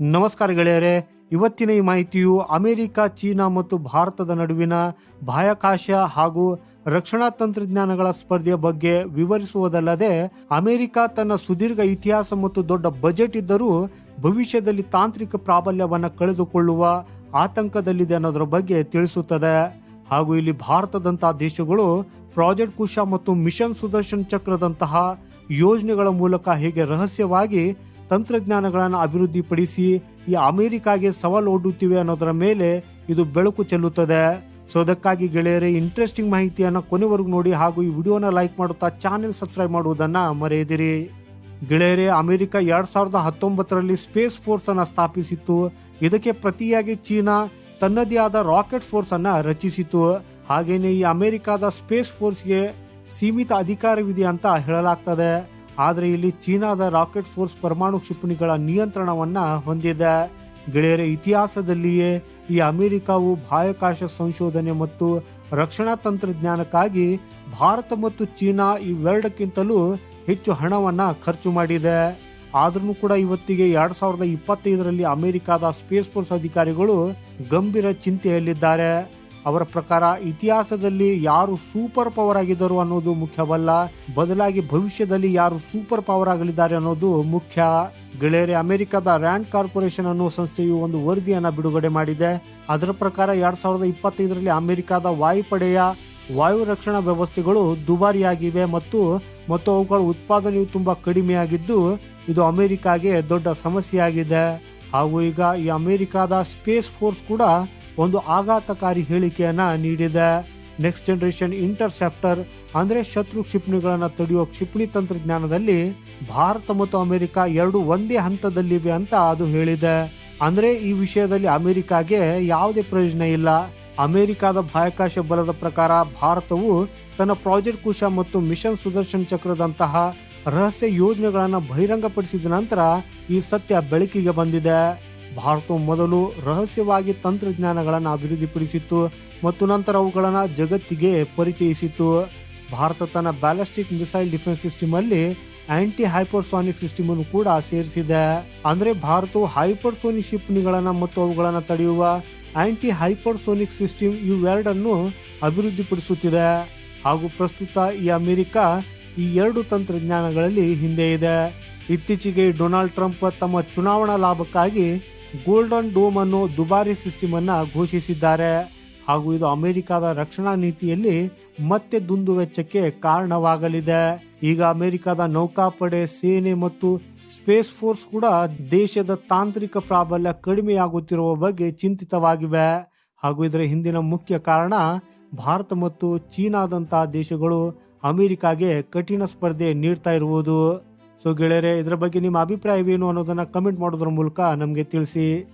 ನಮಸ್ಕಾರ ಗೆಳೆಯರೆ, ಇವತ್ತಿನ ಈ ಮಾಹಿತಿಯು ಅಮೆರಿಕ, ಚೀನಾ ಮತ್ತು ಭಾರತದ ನಡುವಿನ ಬಾಹ್ಯಾಕಾಶ ಹಾಗೂ ರಕ್ಷಣಾ ತಂತ್ರಜ್ಞಾನಗಳ ಸ್ಪರ್ಧೆಯ ಬಗ್ಗೆ ವಿವರಿಸುವುದಲ್ಲದೆ, ಅಮೆರಿಕ ತನ್ನ ಸುದೀರ್ಘ ಇತಿಹಾಸ ಮತ್ತು ದೊಡ್ಡ ಬಜೆಟ್ ಇದ್ದರೂ ಭವಿಷ್ಯದಲ್ಲಿ ತಾಂತ್ರಿಕ ಪ್ರಾಬಲ್ಯವನ್ನು ಕಳೆದುಕೊಳ್ಳುವ ಆತಂಕದಲ್ಲಿದೆ ಅನ್ನೋದರ ಬಗ್ಗೆ ತಿಳಿಸುತ್ತದೆ. ಹಾಗೂ ಇಲ್ಲಿ ಭಾರತದಂತಹ ದೇಶಗಳು ಪ್ರಾಜೆಕ್ಟ್ ಕುಶ ಮತ್ತು ಮಿಷನ್ ಸುದರ್ಶನ್ ಚಕ್ರದಂತಹ ಯೋಜನೆಗಳ ಮೂಲಕ ಹೇಗೆ ರಹಸ್ಯವಾಗಿ ತಂತ್ರಜ್ಞಾನಗಳನ್ನು ಅಭಿವೃದ್ಧಿಪಡಿಸಿ ಈ ಅಮೆರಿಕಾಗೆ ಸವಾಲು ಒಡ್ಡುತ್ತಿವೆ ಅನ್ನೋದರ ಮೇಲೆ ಇದು ಬೆಳಕು ಚೆಲ್ಲುತ್ತದೆ. ಸೊ ಅದಕ್ಕಾಗಿ ಗೆಳೆಯರೇ ಇಂಟ್ರೆಸ್ಟಿಂಗ್ ಮಾಹಿತಿಯನ್ನು ಕೊನೆವರೆಗೂ ನೋಡಿ ಹಾಗೂ ಈ ವಿಡಿಯೋನ ಲೈಕ್ ಮಾಡುತ್ತಾ ಚಾನೆಲ್ ಸಬ್ಸ್ಕ್ರೈಬ್ ಮಾಡುವುದನ್ನು ಮರೆಯದಿರಿ. ಗೆಳೆಯರೇ, ಅಮೆರಿಕ ಎರಡು ಸಾವಿರದ ಹತ್ತೊಂಬತ್ತರಲ್ಲಿ ಸ್ಪೇಸ್ ಫೋರ್ಸ್ ಅನ್ನ ಸ್ಥಾಪಿಸಿತ್ತು. ಇದಕ್ಕೆ ಪ್ರತಿಯಾಗಿ ಚೀನಾ ತನ್ನದೇ ಆದ ರಾಕೆಟ್ ಫೋರ್ಸ್ ಅನ್ನ ರಚಿಸಿತು ಹಾಗೇನೆ ಈ ಅಮೆರಿಕದ ಸ್ಪೇಸ್ ಫೋರ್ಸ್ಗೆ ಸೀಮಿತ ಅಧಿಕಾರವಿದೆ ಅಂತ ಹೇಳಲಾಗ್ತದೆ. ಆದರೆ ಇಲ್ಲಿ ಚೀನಾದ ರಾಕೆಟ್ ಫೋರ್ಸ್ ಪರಮಾಣು ಕ್ಷಿಪಣಿಗಳ ನಿಯಂತ್ರಣವನ್ನ ಹೊಂದಿದೆ. ಗೆಳೆಯರ, ಇತಿಹಾಸದಲ್ಲಿಯೇ ಈ ಅಮೆರಿಕವು ಬಾಹ್ಯಾಕಾಶ ಸಂಶೋಧನೆ ಮತ್ತು ರಕ್ಷಣಾ ತಂತ್ರಜ್ಞಾನಕ್ಕಾಗಿ ಭಾರತ ಮತ್ತು ಚೀನಾ ಇವೆರಡಕ್ಕಿಂತಲೂ ಹೆಚ್ಚು ಹಣವನ್ನ ಖರ್ಚು ಮಾಡಿದೆ. ಆದ್ರೂ ಕೂಡ ಇವತ್ತಿಗೆ ಎರಡು ಸಾವಿರದ ಇಪ್ಪತ್ತೈದರಲ್ಲಿ ಅಮೆರಿಕಾದ ಸ್ಪೇಸ್ ಫೋರ್ಸ್ ಅಧಿಕಾರಿಗಳು ಗಂಭೀರ ಚಿಂತೆಯಲ್ಲಿದ್ದಾರೆ. ಅವರ ಪ್ರಕಾರ ಇತಿಹಾಸದಲ್ಲಿ ಯಾರು ಸೂಪರ್ ಪವರ್ ಆಗಿದ್ದರು ಅನ್ನೋದು ಮುಖ್ಯವಲ್ಲ. ಬದಲಾಗಿ ಭವಿಷ್ಯದಲ್ಲಿ ಯಾರು ಸೂಪರ್ ಪವರ್ ಆಗಲಿದ್ದಾರೆ ಅನ್ನೋದು ಮುಖ್ಯ. ಗೆಳೆಯರೆ, ಅಮೆರಿಕದ ರ್ಯಾಂಡ್ ಕಾರ್ಪೊರೇಷನ್ ಅನ್ನೋ ಸಂಸ್ಥೆಯು ಒಂದು ವರದಿಯನ್ನು ಬಿಡುಗಡೆ ಮಾಡಿದೆ. ಅದರ ಪ್ರಕಾರ ಎರಡ್ ಸಾವಿರದ ಇಪ್ಪತ್ತೈದರಲ್ಲಿ ಅಮೆರಿಕದ ವಾಯುಪಡೆಯ ವಾಯು ರಕ್ಷಣಾ ವ್ಯವಸ್ಥೆಗಳು ದುಬಾರಿಯಾಗಿವೆ ಮತ್ತು ಮತ್ತು ಅವುಗಳ ಉತ್ಪಾದನೆಯು ತುಂಬಾ ಕಡಿಮೆಯಾಗಿದ್ದು, ಇದು ಅಮೆರಿಕಾಗೆ ದೊಡ್ಡ ಸಮಸ್ಯೆಯಾಗಿದೆ. ಹಾಗೂ ಈಗ ಈ ಅಮೆರಿಕದ ಸ್ಪೇಸ್ ಫೋರ್ಸ್ ಕೂಡ ಒಂದು ಆಘಾತಕಾರಿ ಹೇಳಿಕೆಯನ್ನ ನೀಡಿದೆ. ನೆಕ್ಸ್ಟ್ ಜನರೇಷನ್ ಇಂಟರ್ಸೆಪ್ಟರ್ ಅಂದರೆ ಶತ್ರು ಕ್ಷಿಪಣಿಗಳನ್ನು ತಡೆಯುವ ಕ್ಷಿಪಣಿ ತಂತ್ರಜ್ಞಾನದಲ್ಲಿ ಭಾರತ ಮತ್ತು ಅಮೆರಿಕ ಎರಡು ಒಂದೇ ಹಂತದಲ್ಲಿವೆ ಅಂತ ಅದು ಹೇಳಿದೆ. ಅಂದರೆ ಈ ವಿಷಯದಲ್ಲಿ ಅಮೆರಿಕಾಗೆ ಯಾವುದೇ ಪ್ರಯೋಜನ ಇಲ್ಲ. ಅಮೆರಿಕಾದ ಬಾಹ್ಯಾಕಾಶ ಬಲದ ಪ್ರಕಾರ ಭಾರತವು ತನ್ನ ಪ್ರಾಜೆಕ್ಟ್ ಕುಶ ಮತ್ತು ಮಿಷನ್ ಸುದರ್ಶನ್ ಚಕ್ರದಂತಹ ರಹಸ್ಯ ಯೋಜನೆಗಳನ್ನು ಬಹಿರಂಗಪಡಿಸಿದ ನಂತರ ಈ ಸತ್ಯ ಬೆಳಕಿಗೆ ಬಂದಿದೆ. ಭಾರತವು ಮೊದಲು ರಹಸ್ಯವಾಗಿ ತಂತ್ರಜ್ಞಾನಗಳನ್ನು ಅಭಿವೃದ್ಧಿಪಡಿಸಿತ್ತು ಮತ್ತು ನಂತರ ಅವುಗಳನ್ನು ಜಗತ್ತಿಗೆ ಪರಿಚಯಿಸಿತ್ತು. ಭಾರತ ತನ್ನ ಬ್ಯಾಲಿಸ್ಟಿಕ್ ಮಿಸೈಲ್ ಡಿಫೆನ್ಸ್ ಸಿಸ್ಟಮ್ ಅಲ್ಲಿ ಆಂಟಿ ಹೈಪರ್ಸೋನಿಕ್ ಸಿಸ್ಟಮ್ ಅನ್ನು ಕೂಡ ಸೇರಿಸಿದೆ. ಅಂದ್ರೆ ಭಾರತವು ಹೈಪರ್ಸೋನಿಕ್ ಕ್ಷಿಪಣಿಗಳನ್ನ ಮತ್ತು ಅವುಗಳನ್ನು ತಡೆಯುವ ಆಂಟಿ ಹೈಪರ್ಸೋನಿಕ್ ಸಿಸ್ಟಮ್ ಇವೆರಡನ್ನು ಅಭಿವೃದ್ಧಿಪಡಿಸುತ್ತಿದೆ. ಹಾಗೂ ಪ್ರಸ್ತುತ ಈ ಅಮೆರಿಕ ಈ ಎರಡು ತಂತ್ರಜ್ಞಾನಗಳಲ್ಲಿ ಹಿಂದೆ ಇದೆ. ಇತ್ತೀಚೆಗೆ ಡೊನಾಲ್ಡ್ ಟ್ರಂಪ್ ತಮ್ಮ ಚುನಾವಣಾ ಲಾಭಕ್ಕಾಗಿ ಗೋಲ್ಡನ್ ಡೋಮ್ ಅನ್ನೋ ದುಬಾರಿ ಸಿಸ್ಟಮ್ ಅನ್ನ ಘೋಷಿಸಿದ್ದಾರೆ. ಹಾಗೂ ಇದು ಅಮೆರಿಕದ ರಕ್ಷಣಾ ನೀತಿಯಲ್ಲಿ ಮತ್ತೆ ದುಂದು ವೆಚ್ಚಕ್ಕೆ ಕಾರಣವಾಗಲಿದೆ. ಈಗ ಅಮೆರಿಕದ ನೌಕಾಪಡೆ, ಸೇನೆ ಮತ್ತು ಸ್ಪೇಸ್ ಫೋರ್ಸ್ ಕೂಡ ದೇಶದ ತಾಂತ್ರಿಕ ಪ್ರಾಬಲ್ಯ ಕಡಿಮೆಯಾಗುತ್ತಿರುವ ಬಗ್ಗೆ ಚಿಂತಿತವಾಗಿವೆ. ಹಾಗೂ ಇದರ ಹಿಂದಿನ ಮುಖ್ಯ ಕಾರಣ ಭಾರತ ಮತ್ತು ಚೀನಾದಂತಹ ದೇಶಗಳು ಅಮೆರಿಕಾಗೆ ಕಠಿಣ ಸ್ಪರ್ಧೆ ನೀಡ್ತಾ ಇರುವುದು. ಸೊ ಗೆಳೆಯರೇ ಇದರ ಬಗ್ಗೆ ನಿಮ್ಮ ಅಭಿಪ್ರಾಯವೇನು ಅನ್ನೋದನ್ನು ಕಮೆಂಟ್ ಮಾಡೋದ್ರ ಮೂಲಕ ನಮಗೆ ತಿಳಿಸಿ.